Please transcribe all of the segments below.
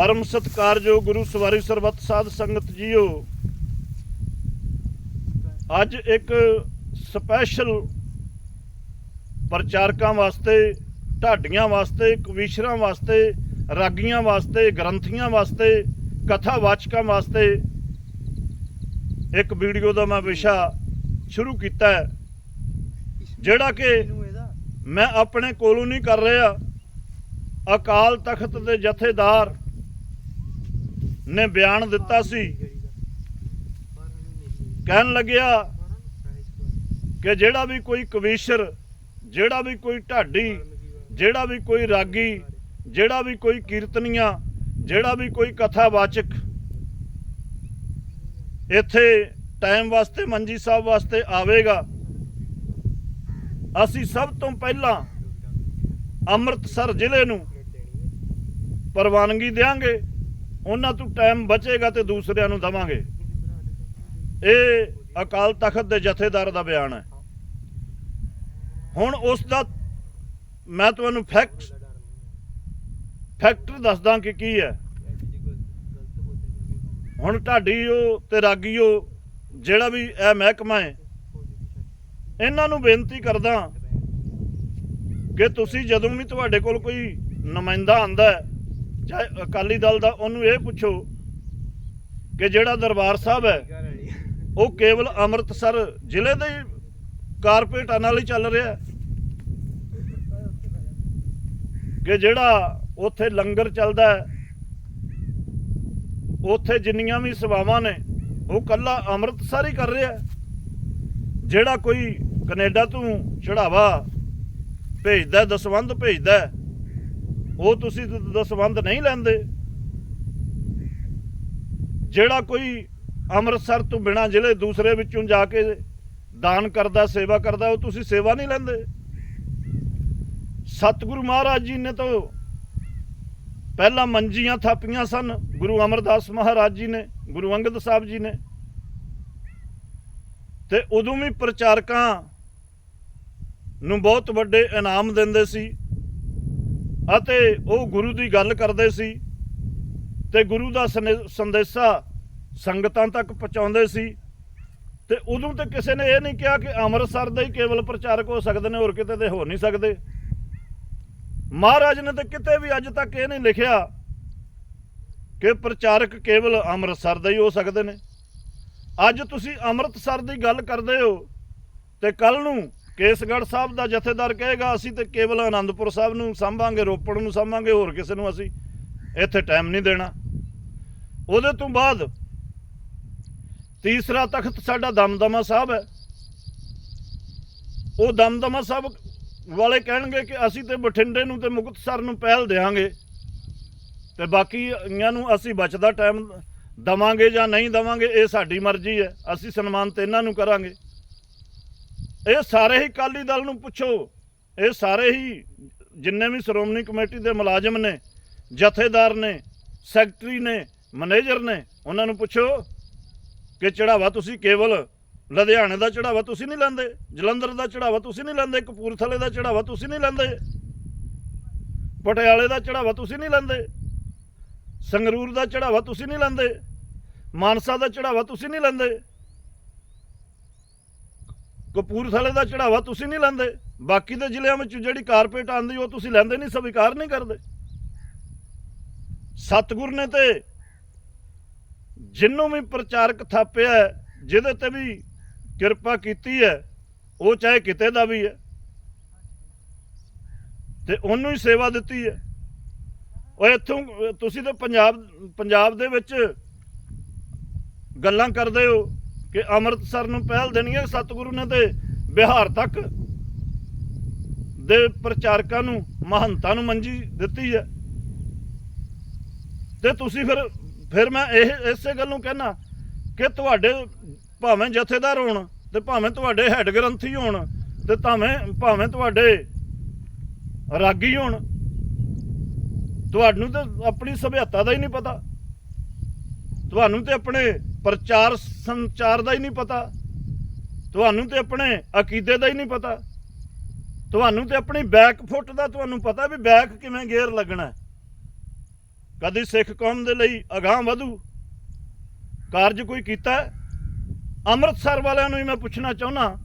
ਪਰਮ ਸਤਿਕਾਰਯੋਗ ਗੁਰੂ ਸਵਾਰੀ ਸਰਬੱਤ ਸਾਧ ਸੰਗਤ ਜੀਓ। ਅੱਜ ਇੱਕ ਸਪੈਸ਼ਲ ਪ੍ਰਚਾਰਕਾਂ ਵਾਸਤੇ, ਢਾਡੀਆਂ ਵਾਸਤੇ, ਕਵੀਸ਼ਰਾਂ ਵਾਸਤੇ, ਰਾਗੀਆਂ ਵਾਸਤੇ, ਗ੍ਰੰਥੀਆਂ ਵਾਸਤੇ, ਕਥਾਵਾਚਕਾਂ ਵਾਸਤੇ ਇੱਕ ਵੀਡੀਓ ਦਾ ਮੈਂ ਵਿਸ਼ਾ ਸ਼ੁਰੂ ਕੀਤਾ ਹੈ, ਜਿਹੜਾ ਕਿ ਮੈਂ ਆਪਣੇ ਕੋਲੋਂ ਨਹੀਂ ਕਰ ਰਿਹਾ। ਅਕਾਲ ਤਖਤ ਦੇ ਜਥੇਦਾਰ ਨੇ ਬਿਆਨ ਦਿੱਤਾ ਸੀ। ਕਹਿਣ ਲੱਗਿਆ ਕਿ ਜਿਹੜਾ ਵੀ ਕੋਈ ਕਵੀਸ਼ਰ, ਜਿਹੜਾ ਵੀ ਕੋਈ ਢਾਡੀ, ਜਿਹੜਾ ਵੀ ਕੋਈ ਰਾਗੀ, ਜਿਹੜਾ ਵੀ ਕੋਈ ਕੀਰਤਨੀਆ, ਜਿਹੜਾ ਵੀ ਕੋਈ ਕਥਾਵਾਚਕ, ਇੱਥੇ ਟਾਈਮ ਵਾਸਤੇ, ਮੰਜੀ ਸਾਹਿਬ ਵਾਸਤੇ ਆਵੇਗਾ। ਅਸੀਂ ਸਭ ਤੋਂ ਪਹਿਲਾਂ ਅੰਮ੍ਰਿਤਸਰ ਜ਼ਿਲ੍ਹੇ ਨੂੰ ਪ੍ਰਵਾਨਗੀ ਦੇਵਾਂਗੇ ਉਹਨਾਂ ਤੋਂ ਟਾਈਮ ਬਚੇਗਾ ਤੇ ਦੂਸਰਿਆਂ ਨੂੰ ਦਵਾਂਗੇ। ਇਹ ਅਕਾਲ ਤਖਤ ਦੇ ਜਥੇਦਾਰ ਦਾ ਬਿਆਨ ਹੈ। ਹੁਣ ਉਸ ਦਾ ਮੈਂ ਤੁਹਾਨੂੰ ਫੈਕਟ ਫੈਕਟਰ ਦੱਸਦਾ ਕਿ ਕੀ ਹੈ। ਹੁਣ ਢਾਡੀਓ ਤੇ ਰਾਗੀਓ ਜਿਹੜਾ ਵੀ ਇਹ ਮਹਿਕਮਾ ਹੈ, ਇਹਨਾਂ ਨੂੰ ਬੇਨਤੀ ਕਰਦਾ ਕਿ ਤੁਸੀਂ ਜਦੋਂ ਵੀ ਤੁਹਾਡੇ ਕੋਲ ਕੋਈ ਨੁਮਾਇੰਦਾ ਆਂਦਾ ਹੈ ਚਾਹੇ ਅਕਾਲੀ ਦਲ ਦਾ ਉਹਨੂੰ ਇਹ ਪੁੱਛੋ ਕਿ ਜਿਹੜਾ ਦਰਬਾਰ ਸਾਹਿਬ ਹੈ, ਉਹ ਕੇਵਲ ਅੰਮ੍ਰਿਤਸਰ ਜ਼ਿਲ੍ਹੇ ਦੇ ਕਾਰਪੋਰੇਟਾਂ ਨਾਲ ਹੀ ਚੱਲ ਰਿਹਾ ਕਿ ਜਿਹੜਾ ਉੱਥੇ ਲੰਗਰ ਚੱਲਦਾ ਉੱਥੇ ਜਿੰਨੀਆਂ ਵੀ ਸੇਵਾਵਾਂ ਨੇ, ਉਹ ਕੱਲਾ ਅੰਮ੍ਰਿਤਸਰ ਹੀ ਕਰ ਰਿਹਾ ਜਿਹੜਾ ਕੋਈ ਕੈਨੇਡਾ ਤੋਂ ਚੜਾਵਾ ਭੇਜਦਾ ਦਸਵੰਧ ਭੇਜਦਾ ਉਹ ਤੁਸੀਂ ਦ- ਦਸਵੰਧ ਨਹੀਂ ਲੈਂਦੇ। ਜਿਹੜਾ ਕੋਈ ਅੰਮ੍ਰਿਤਸਰ ਤੋਂ ਬਿਨਾ ਜ਼ਿਲ੍ਹੇ ਦੂਸਰੇ ਵਿੱਚੋਂ ਜਾ ਕੇ ਦਾਨ ਕਰਦਾ, ਸੇਵਾ ਕਰਦਾ, ਉਹ ਤੁਸੀਂ ਸੇਵਾ ਨਹੀਂ ਲੈਂਦੇ। ਸਤਿਗੁਰੂ ਮਹਾਰਾਜ ਜੀ ਨੇ ਤਾਂ ਪਹਿਲਾਂ ਮੰਜੀਆਂ ਥਾਪੀਆਂ ਸਨ, ਗੁਰੂ ਅਮਰਦਾਸ ਮਹਾਰਾਜ ਜੀ ਨੇ, ਗੁਰੂ ਅੰਗਦ ਸਾਹਿਬ ਜੀ ਨੇ। ਤੇ ਉਦੋਂ ਵੀ ਪ੍ਰਚਾਰਕਾਂ ਨੂੰ ਬਹੁਤ ਵੱਡੇ ਇਨਾਮ ਦਿੰਦੇ ਸੀ। ਅਤੇ ਉਹ ਗੁਰੂ ਦੀ ਗੱਲ ਕਰਦੇ ਸੀ ਤੇ ਗੁਰੂ ਦਾ ਸਨੇ- ਸੰਦੇਸ਼ਾ ਸੰਗਤਾਂ ਤੱਕ ਪਹੁੰਚਾਉਂਦੇ ਸੀ ਤੇ ਉਦੋਂ ਤੇ ਕਿਸੇ ਨੇ ਇਹ ਨਹੀਂ ਕਿਹਾ ਕਿ ਅੰਮ੍ਰਿਤਸਰ ਦੇ ਹੀ ਕੇਵਲ ਪ੍ਰਚਾਰਕ ਹੋ ਸਕਦੇ ਨੇ, ਹੋਰ ਕਿਤੇ ਦੇ ਹੋ ਨਹੀਂ ਸਕਦੇ। ਮਹਾਰਾਜ ਨੇ ਤਾਂ ਕਿਤੇ ਵੀ ਅੱਜ ਤੱਕ ਇਹ ਨਹੀਂ ਲਿਖਿਆ ਕਿ ਪ੍ਰਚਾਰਕ ਕੇਵਲ ਅੰਮ੍ਰਿਤਸਰ ਦੇ ਹੀ ਹੋ ਸਕਦੇ ਨੇ। ਅੱਜ ਤੁਸੀਂ ਅੰਮ੍ਰਿਤਸਰ ਦੀ ਗੱਲ ਕਰਦੇ ਹੋ ਤੇ ਕੱਲ ਨੂੰ ਕੇਸਗੜ੍ਹ ਸਾਹਿਬ ਦਾ ਜਥੇਦਾਰ ਕਹੇਗਾ, ਅਸੀਂ ਤੇ ਕੇਵਲ ਆਨੰਦਪੁਰ ਸਾਹਿਬ ਨੂੰ ਸੰਭਾਂਗੇ, ਰੋਪੜ ਨੂੰ ਸੰਭਾਂਗੇ, ਹੋਰ ਕਿਸੇ ਨੂੰ ਅਸੀਂ ਇੱਥੇ ਟਾਈਮ ਨਹੀਂ ਦੇਣਾ। ਉਹਦੇ ਤੋਂ ਬਾਅਦ ਤੀਸਰਾ ਤਖਤ ਸਾਡਾ ਦਮਦਮਾ ਸਾਹਿਬ ਹੈ। ਉਹ ਦਮਦਮਾ ਸਾਹਿਬ ਵਾਲੇ ਕਹਿਣਗੇ ਕਿ ਅਸੀਂ ਤੇ ਬਠਿੰਡੇ ਨੂੰ ਤੇ ਮੁਕਤਸਰ ਨੂੰ ਪਹਿਲ ਦੇਵਾਂਗੇ ਤੇ ਬਾਕੀਆਂ ਨੂੰ ਅਸੀਂ ਬਚਦਾ ਟਾਈਮ ਦਵਾਂਗੇ ਜਾਂ ਨਹੀਂ ਦਵਾਂਗੇ, ਇਹ ਸਾਡੀ ਮਰਜ਼ੀ ਹੈ। ਅਸੀਂ ਸਨਮਾਨ ਤੇ ਇਹਨਾਂ ਨੂੰ ਕਰਾਂਗੇ। ਇਹ ਸਾਰੇ ਹੀ ਕਾਲੀ ਦਲ ਨੂੰ ਪੁੱਛੋ। ਇਹ ਸਾਰੇ ਹੀ ਜਿੰਨੇ ਵੀ ਸ਼੍ਰੋਮਣੀ ਕਮੇਟੀ ਦੇ ਮੁਲਾਜ਼ਮ ਨੇ, ਜਥੇਦਾਰ ਨੇ, ਸੈਕਟਰੀ ਨੇ, ਮੈਨੇਜਰ ਨੇ, ਉਹਨਾਂ ਨੂੰ ਪੁੱਛੋ ਕਿ ਚੜਾਵਾ ਤੁਸੀਂ ਕੇਵਲ ਲੁਧਿਆਣੇ ਦਾ ਚੜਾਵਾ ਤੁਸੀਂ ਨਹੀਂ ਲੈਂਦੇ, ਜਲੰਧਰ ਦਾ ਚੜਾਵਾ ਤੁਸੀਂ ਨਹੀਂ ਲੈਂਦੇ, ਕਪੂਰਥਲੇ ਦਾ ਚੜਾਵਾ ਤੁਸੀਂ ਨਹੀਂ ਲੈਂਦੇ, ਪਟਿਆਲੇ ਦਾ ਚੜਾਵਾ ਤੁਸੀਂ ਨਹੀਂ ਲੈਂਦੇ, ਸੰਗਰੂਰ ਦਾ ਚੜਾਵਾ ਤੁਸੀਂ ਨਹੀਂ ਲੈਂਦੇ, ਮਾਨਸਾ ਦਾ ਚੜਾਵਾ ਤੁਸੀਂ ਨਹੀਂ ਲੈਂਦੇ। ਕਪੂਰਥਲੇ ਦਾ ਚੜਾਵਾ ਤੁਸੀਂ ਨਹੀਂ ਲੈਂਦੇ। ਬਾਕੀ ਦੇ ਜ਼ਿਲ੍ਹਿਆਂ ਵਿੱਚ ਜਿਹੜੀ ਕਾਰਪੋਰੇਟ ਆਂਦੀ ਉਹ ਤੁਸੀਂ ਲੈਂਦੇ ਨਹੀਂ, ਸਵੀਕਾਰ ਨਹੀਂ ਕਰਦੇ। ਸਤਿਗੁਰ ਨੇ ਤੇ ਜਿੰਨੂੰ ਵੀ ਪ੍ਰਚਾਰਕ ਥਾਪਿਆ ਜਿਹਦੇ ਤੇ ਵੀ ਕਿਰਪਾ ਕੀਤੀ ਹੈ, ਉਹ ਚਾਹੇ ਕਿਤੇ ਦਾ ਵੀ ਹੈ। ਤੇ ਉਹਨੂੰ ਹੀ ਸੇਵਾ ਦਿੱਤੀ ਹੈ। ਉਹ ਇੱਥੋਂ, ਤੁਸੀਂ ਤਾਂ ਪੰਜਾਬ ਪੰਜਾਬ ਦੇ ਵਿੱਚ ਗੱਲਾਂ ਕਰਦੇ ਹੋ। ਕਿ ਅੰਮ੍ਰਿਤਸਰ ਨੂੰ ਪਹਿਲ ਦੇਣੀ ਹੈ ਸਤਿਗੁਰੂ ਨੇ ਤੇ ਬਿਹਾਰ ਤੱਕ ਦੇ ਪ੍ਰਚਾਰਕਾਂ ਨੂੰ, ਮਹੰਤਾਂ ਨੂੰ ਮੰਜੀ ਦਿੱਤੀ ਹੈ। ਤੇ ਤੁਸੀਂ ਫਿਰ ਫਿਰ ਮੈਂ ਇਹ, ਇਸੇ ਗੱਲ ਨੂੰ ਕਹਿਣਾ ਕਿ ਤੁਹਾਡੇ ਭਾਵੇਂ ਜਥੇਦਾਰ ਹੋਣ ਤੇ ਭਾਵੇਂ ਤੁਹਾਡੇ ਹੈੱਡ ਗ੍ਰੰਥੀ ਹੋਣ ਤੇ ਭਾਵੇਂ ਭਾਵੇਂ ਤੁਹਾਡੇ ਰਾਗੀ ਹੋਣ, ਤੁਹਾਨੂੰ ਤਾਂ ਆਪਣੀ ਸਭਿਅਤਾ ਦਾ ਹੀ ਨਹੀਂ ਪਤਾ। ਤੁਹਾਨੂੰ ਤੇ ਆਪਣੇ ਪ੍ਰਚਾਰ ਸੰਚਾਰ ਦਾ ਹੀ ਨਹੀਂ ਪਤਾ। ਤੁਹਾਨੂੰ ਤੇ ਆਪਣੇ ਅਕੀਦੇ ਦਾ ਹੀ ਨਹੀਂ ਪਤਾ। ਤੁਹਾਨੂੰ ਤੇ ਆਪਣੀ ਬੈਕ ਫੁੱਟ ਦਾ ਤੁਹਾਨੂੰ ਪਤਾ ਵੀ ਬੈਕ ਕਿਵੇਂ ਗੇਅਰ ਲੱਗਣਾ ਕਦੀ ਸਿੱਖ ਕੌਮ ਦੇ ਲਈ ਅਗਾਹ ਵਧੂ। ਕਾਰਜ ਕੋਈ ਕੀਤਾ ਅੰਮ੍ਰਿਤਸਰ ਵਾਲਿਆਂ ਨੂੰ ਹੀ ਮੈਂ ਪੁੱਛਣਾ ਚਾਹੁੰਦਾ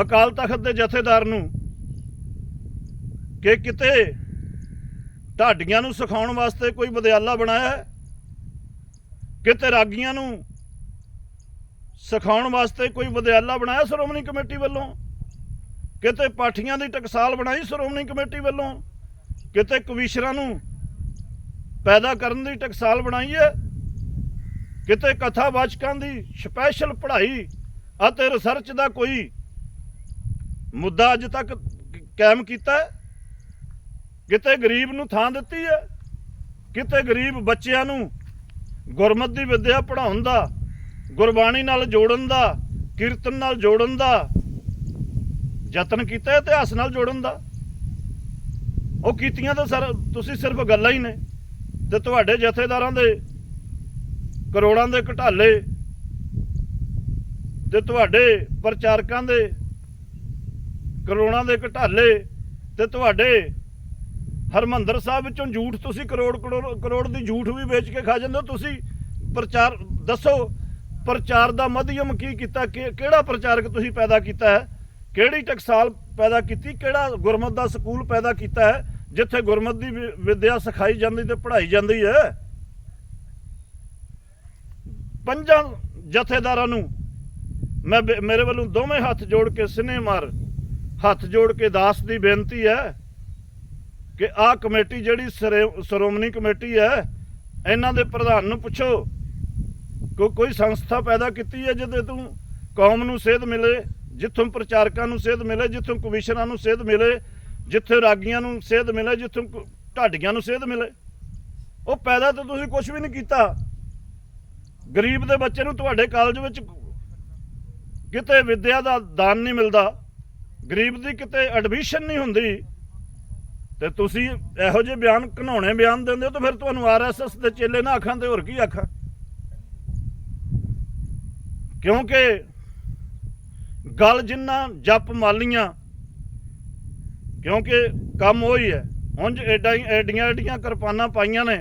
ਅਕਾਲ ਤਖਤ ਦੇ ਜਥੇਦਾਰ ਨੂੰ, ਕਿ ਕਿਤੇ ਢਾਡੀਆਂ ਨੂੰ ਸਿਖਾਉਣ ਵਾਸਤੇ ਕੋਈ ਵਿਦਿਆਲਾ ਬਣਾਇਆ ਹੈ ਕਿਤੇ ਰਾਗੀਆਂ ਨੂੰ ਸਿਖਾਉਣ ਵਾਸਤੇ ਕੋਈ ਵਿਦਿਆਲਾ ਬਣਾਇਆ ਸ਼੍ਰੋਮਣੀ ਕਮੇਟੀ ਵੱਲੋਂ? ਕਿਤੇ ਪਾਠੀਆਂ ਦੀ ਟਕਸਾਲ ਬਣਾਈ ਸ਼੍ਰੋਮਣੀ ਕਮੇਟੀ ਵੱਲੋਂ? ਕਿਤੇ ਕਵੀਸ਼ਰਾਂ ਨੂੰ ਪੈਦਾ ਕਰਨ ਦੀ ਟਕਸਾਲ ਬਣਾਈ ਹੈ? ਕਿਤੇ ਕਥਾਵਾਚਕਾਂ ਦੀ ਸਪੈਸ਼ਲ ਪੜ੍ਹਾਈ ਅਤੇ ਰਿਸਰਚ ਦਾ ਕੋਈ ਮੁੱਦਾ ਅੱਜ ਤੱਕ ਕਾਇਮ ਕੀਤਾ ਕਿਤੇ ਗਰੀਬ ਨੂੰ ਥਾਂ ਦਿੱਤੀ ਹੈ? ਕਿਤੇ ਗਰੀਬ ਬੱਚਿਆਂ ਨੂੰ ਗੁਰਮਤ ਦੀ ਵਿੱਦਿਆ ਪੜ੍ਹਾਉਣ ਦਾ, ਗੁਰਬਾਣੀ ਨਾਲ ਜੋੜਨ ਦਾ, ਕੀਰਤਨ ਨਾਲ ਜੋੜਨ ਦਾ, ਯਤਨ ਕੀਤਾ, ਇਤਿਹਾਸ ਨਾਲ ਜੋੜਨ ਦਾ। ਉਹ ਕੀਤੀਆਂ ਤਾਂ ਸਰ, ਤੁਸੀਂ ਸਿਰਫ ਗੱਲਾਂ ਹੀ ਨੇ ਤੇ ਤੁਹਾਡੇ ਜਥੇਦਾਰਾਂ ਦੇ ਕਰੋੜਾਂ ਦੇ ਘਟਾਲੇ ਤੇ ਤੁਹਾਡੇ ਪ੍ਰਚਾਰਕਾਂ ਦੇ ਕਰੋੜਾਂ ਦੇ ਘਟਾਲੇ ਤੇ ਤੁਹਾਡੇ ਹਰਮੰਦਰ ਸਾਹਿਬ ਵਿੱਚੋਂ ਝੂਠ ਤੁਸੀਂ ਕਰੋੜ ਕਰੋੜ ਕਰੋੜ ਦੀ ਝੂਠ ਵੀ ਵੇਚ ਕੇ ਖਾ ਜਾਂਦੇ ਹੋ। ਤੁਸੀਂ ਪ੍ਰਚਾਰ ਦੱਸੋ, ਪ੍ਰਚਾਰ ਦਾ ਮਧਿਅਮ ਕੀ ਕੀਤਾ? ਕਿ- ਕਿਹੜਾ ਪ੍ਰਚਾਰਕ ਤੁਸੀਂ ਪੈਦਾ ਕੀਤਾ ਹੈ? ਕਿਹੜੀ ਟਕਸਾਲ ਪੈਦਾ ਕੀਤੀ? ਕਿਹੜਾ ਗੁਰਮਤ ਦਾ ਸਕੂਲ ਪੈਦਾ ਕੀਤਾ ਹੈ? ਜਿੱਥੇ ਗੁਰਮਤ ਦੀ ਵਿ- ਵਿੱਦਿਆ ਸਿਖਾਈ ਜਾਂਦੀ ਤੇ ਪੜ੍ਹਾਈ ਜਾਂਦੀ ਹੈ। ਪੰਜਾਂ ਜਥੇਦਾਰਾਂ ਨੂੰ ਮੈਂ ਮੇਰੇ ਵੱਲੋਂ ਦੋਵੇਂ ਹੱਥ ਜੋੜ ਕੇ ਸਿਨੇ ਮਾਰ ਹੱਥ ਜੋੜ ਕੇ ਦਾਸ ਦੀ ਬੇਨਤੀ ਹੈ। ਕਿ ਆਹ ਕਮੇਟੀ ਜਿਹੜੀ ਸ਼ਰੇ- ਸ਼੍ਰੋਮਣੀ ਕਮੇਟੀ ਹੈ, ਇਹਨਾਂ ਦੇ ਪ੍ਰਧਾਨ ਨੂੰ ਪੁੱਛੋ। ਕੋ, ਕੋਈ ਸੰਸਥਾ ਪੈਦਾ ਕੀਤੀ ਹੈ ਜਿਹਦੇ ਤੋਂ ਕੌਮ ਨੂੰ ਸੇਧ ਮਿਲੇ, ਜਿੱਥੋਂ ਪ੍ਰਚਾਰਕਾਂ ਨੂੰ ਸੇਧ ਮਿਲੇ, ਜਿੱਥੋਂ ਕਮਿਸ਼ਨਰਾਂ ਨੂੰ ਸੇਧ ਮਿਲੇ, ਜਿੱਥੇ ਰਾਗੀਆਂ ਨੂੰ ਸੇਧ ਮਿਲੇ, ਜਿੱਥੋਂ ਢਾਡੀਆਂ ਨੂੰ ਸੇਧ ਮਿਲੇ। ਉਹ ਪੈਦਾ ਤਾਂ ਤੁਸੀਂ ਕੁਝ ਵੀ ਨਹੀਂ ਕੀਤਾ। ਗਰੀਬ ਦੇ ਬੱਚੇ ਨੂੰ ਤੁਹਾਡੇ ਕਾਲਜ ਵਿੱਚ ਕਿਤੇ ਵਿੱਦਿਆ ਦਾ ਦਾਨ ਨਹੀਂ ਮਿਲਦਾ। ਗਰੀਬ ਦੀ ਕਿਤੇ ਐਡਮਿਸ਼ਨ ਨਹੀਂ ਹੁੰਦੀ। ਤੇ ਤੁਸੀਂ ਇਹੋ ਜਿਹੇ ਬਿਆਨ ਘਨਾਉਣੇ ਬਿਆਨ ਦਿੰਦੇ ਹੋ ਤਾਂ ਫਿਰ ਤੁਹਾਨੂੰ ਆਰਐਸਐਸ ਦੇ ਚੇਲੇ ਨਾ ਆਖਾਂ ਤੇ ਹੋਰ ਕੀ ਆਖਾਂ? ਕਿਉਂਕਿ ਗੱਲ ਜਿੰਨਾ ਜਪ ਮਾਲੀਆਂ, ਕਿਉਂਕਿ ਕੰਮ ਉਹੀ ਹੈ। ਉਂਝ ਐਡਾ ਐਡੀਆਂ ਐਡੀਆਂ ਕਿਰਪਾਨਾਂ ਪਾਈਆਂ ਨੇ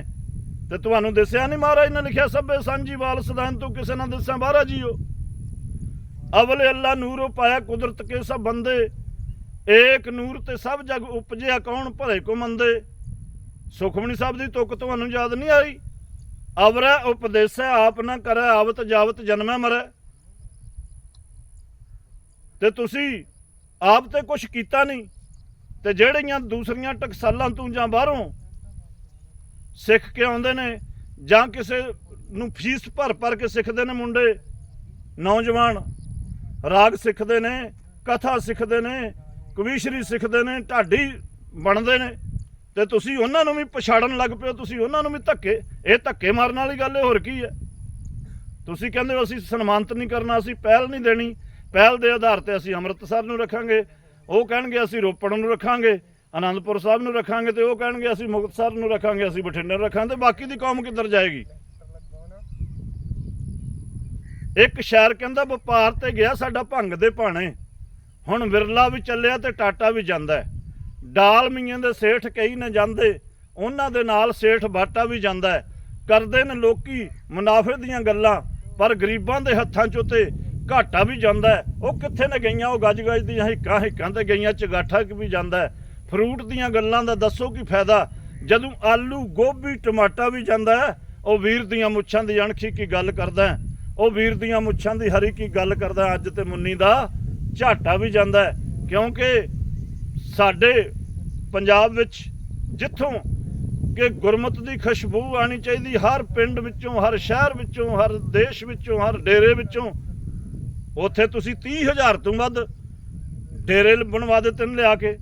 ਤੇ ਤੁਹਾਨੂੰ ਦੱਸਿਆ ਨਹੀਂ ਮਹਾਰਾਜ ਨੇ ਲਿਖਿਆ, ਸਭੇ ਸਾਂਝੀ ਵਾਲ ਸਦਾਨ ਤੂੰ ਕਿਸੇ ਨਾ ਦੱਸਾਂ ਬਾਹਰਾ ਜੀਓ। ਅਵਲੇ ਅੱਲਾ ਨੂਰੋ ਪਾਇਆ ਕੁਦਰਤ ਕੇ ਸਭ ਬੰਦੇ। ਏਕ ਨੂਰ ਤੇ ਸਭ ਜਗ ਉਪਜਿਆ ਕੌਣ ਭਲੇ ਕੋ ਮੰਦੇ? ਸੁਖਮਨੀ ਸਾਹਿਬ ਦੀ ਤੁਕ ਤੁਹਾਨੂੰ ਯਾਦ ਨਹੀਂ ਆਈ? ਅਵਰੈ ਉਪਦੇਸੈ ਆਪ ਨਾ ਕਰੈ, ਆਵਤ ਜਾਵਤ ਜਨਮੈ ਮਰੈ। ਤੇ ਤੁਸੀਂ ਆਪ ਤੇ ਕੁਝ ਕੀਤਾ ਨਹੀਂ, ਤੇ ਜਿਹੜੀਆਂ ਦੂਸਰੀਆਂ ਟਕਸਾਲਾਂ ਤੋਂ ਜਾਂ ਬਾਹਰੋਂ ਸਿੱਖ ਕੇ ਆਉਂਦੇ ਨੇ, ਜਾਂ ਕਿਸੇ ਨੂੰ ਫੀਸ ਭਰ ਭਰ ਕੇ ਸਿੱਖਦੇ ਨੇ ਮੁੰਡੇ, ਨੌਜਵਾਨ, ਰਾਗ ਸਿੱਖਦੇ ਨੇ, ਕਥਾ ਸਿੱਖਦੇ ਨੇ ਕਵੀਸ਼ਰੀ ਸਿੱਖਦੇ ਨੇ, ਢਾਡੀ ਬਣਦੇ ਨੇ, ਤੇ ਤੁਸੀਂ ਉਹਨਾਂ ਨੂੰ ਵੀ ਪਛਾੜਨ ਲੱਗ ਪਏ ਤੁਸੀਂ ਉਹਨਾਂ ਨੂੰ ਵੀ ਧੱਕੇ, ਇਹ ਧੱਕੇ ਮਾਰਨ ਵਾਲੀ ਗੱਲ ਹੈ, ਹੋਰ ਕੀ ਹੈ? ਤੁਸੀਂ ਕਹਿੰਦੇ ਹੋ ਅਸੀਂ ਸਨਮਾਨਿਤ ਨਹੀਂ ਕਰਨਾ, ਅਸੀਂ ਪਹਿਲ ਨਹੀਂ ਦੇਣੀ, ਪਹਿਲ ਦੇ ਆਧਾਰ ਤੇ ਅਸੀਂ ਅੰਮ੍ਰਿਤਸਰ ਨੂੰ ਰੱਖਾਂਗੇ, ਉਹ ਕਹਿਣਗੇ ਅਸੀਂ ਰੋਪੜ ਨੂੰ ਰੱਖਾਂਗੇ, ਆਨੰਦਪੁਰ ਸਾਹਿਬ ਨੂੰ ਰੱਖਾਂਗੇ, ਤੇ ਉਹ ਕਹਿਣਗੇ ਅਸੀਂ ਮੁਕਤਸਰ ਨੂੰ ਰੱਖਾਂਗੇ, ਅਸੀਂ ਬਠਿੰਡੇ ਨੂੰ ਰੱਖਾਂਗੇ, ਤੇ ਬਾਕੀ ਦੀ ਕੌਮ ਕਿੱਧਰ ਜਾਏਗੀ? ਇੱਕ ਸ਼ਹਿਰ ਕਹਿੰਦਾ ਵਪਾਰ ਤੇ ਗਿਆ ਸਾਡਾ ਭੰਗ ਦੇ ਭਾਣੇ। ਹੁਣ ਵਿਰਲਾ ਵੀ ਚੱਲਿਆ ਤੇ ਟਾਟਾ ਵੀ ਜਾਂਦਾ ਹੈ। ਡਾਲ ਮੀਆਂ ਦੇ ਸੇਠ ਕਈ ਨੇ ਜਾਂਦੇ, ਉਹਨਾਂ ਦੇ ਨਾਲ ਸੇਠ ਬਾਟਾ ਵੀ ਜਾਂਦਾ ਹੈ। ਕਰਦੇ ਨੇ ਲੋਕੀ ਮੁਨਾਫੇ ਦੀਆਂ ਗੱਲਾਂ, ਪਰ ਗਰੀਬਾਂ ਦੇ ਹੱਥਾਂ ਚੋਂ ਤੇ ਘਾਟਾ ਵੀ ਜਾਂਦਾ ਉਹ ਕਿੱਥੇ ਨੇ ਗਈਆਂ? ਉਹ ਗੱਜ ਗੱਜ ਦੀਆਂ ਹਿੱਕਾਂ ਹਿੱਕਾਂ ਤੇ ਗਈਆਂ, ਚਗਾਠਾ ਕਿ ਵੀ ਜਾਂਦਾ ਫਰੂਟ ਦੀਆਂ ਗੱਲਾਂ ਦਾ ਦੱਸੋ ਕੀ ਫਾਇਦਾ? ਜਦੋਂ ਆਲੂ, ਗੋਭੀ, ਟਮਾਟਾ ਵੀ ਜਾਂਦਾ ਉਹ ਵੀਰ ਦੀਆਂ ਮੁੱਛਾਂ ਦੀ ਅਣਖੀ ਕੀ ਗੱਲ ਕਰਦਾ ਉਹ ਵੀਰ ਦੀਆਂ ਮੁੱਛਾਂ ਦੀ ਹਰੀ ਕੀ ਗੱਲ ਕਰਦਾ ਅੱਜ ਤੇ ਮੁੰਨੀ ਦਾ ਝਾਟਾ ਵੀ ਜਾਂਦਾ ਕਿਉਂਕਿ ਸਾਡੇ ਪੰਜਾਬ ਵਿੱਚ ਜਿੱਥੋਂ ਕਿ ਗੁਰਮਤ ਦੀ ਖੁਸ਼ਬੂ ਆਣੀ ਚਾਹੀਦੀ, ਹਰ ਪਿੰਡ ਵਿੱਚੋਂ, ਹਰ ਸ਼ਹਿਰ ਵਿੱਚੋਂ, ਹਰ ਦੇਸ਼ ਵਿੱਚੋਂ, ਹਰ ਡੇਰੇ ਵਿੱਚੋਂ, ਉੱਥੇ ਤੁਸੀਂ 30000 ਤੋਂ ਵੱਧ ਡੇਰੇ ਬਣਵਾ ਦਿੱਤੇ ਨੇ ਲਿਆ ਕੇ।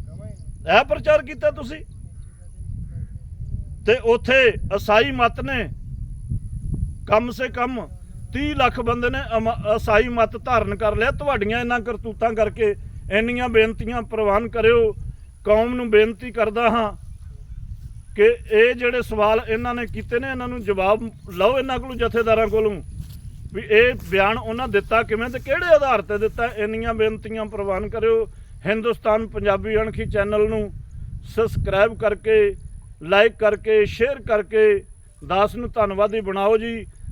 ਇਹ ਪ੍ਰਚਾਰ ਕੀਤਾ ਤੁਸੀਂ? ਤੇ ਉੱਥੇ ਅਸਾਈ ਮਤ ਨੇ, ਕਮ ਸੇ ਕਮ 30 ਲੱਖ ਬੰਦੇ ਨੇ ਅਮ- ਅਸਾਈ ਮਤ ਧਾਰਨ ਕਰ ਲਿਆ। ਤੁਹਾਡੀਆਂ ਇਹਨਾਂ ਕਰਤੂਤਾਂ ਕਰਕੇ ਇੰਨੀਆਂ ਬੇਨਤੀਆਂ ਪ੍ਰਵਾਨ ਕਰਿਓ। ਕੌਮ ਨੂੰ ਬੇਨਤੀ ਕਰਦਾ ਹਾਂ ਕਿ ਇਹ ਜਿਹੜੇ ਸਵਾਲ ਇਹਨਾਂ ਨੇ ਕੀਤੇ ਨੇ, ਇਹਨਾਂ ਨੂੰ ਜਵਾਬ ਲਓ ਇਹਨਾਂ ਕੋਲੋਂ, ਜਥੇਦਾਰਾਂ ਕੋਲੋਂ। ਵੀ ਇਹ ਬਿਆਨ ਉਹਨਾਂ ਦਿੱਤਾ ਕਿਵੇਂ ਤੇ ਕਿਹੜੇ ਆਧਾਰ ਤੇ ਦਿੱਤਾ, ਇੰਨੀਆਂ ਬੇਨਤੀਆਂ ਪ੍ਰਵਾਨ ਕਰਿਓ। ਹਿੰਦੁਸਤਾਨ ਪੰਜਾਬੀ ਅਣਖੀ ਚੈਨਲ ਨੂੰ ਸਬਸਕ੍ਰਾਈਬ ਕਰਕੇ ਲਾਈਕ ਕਰਕੇ ਸ਼ੇਅਰ ਕਰਕੇ, ਦਾਸ ਨੂੰ ਧੰਨਵਾਦੀ ਬਣਾਓ ਜੀ।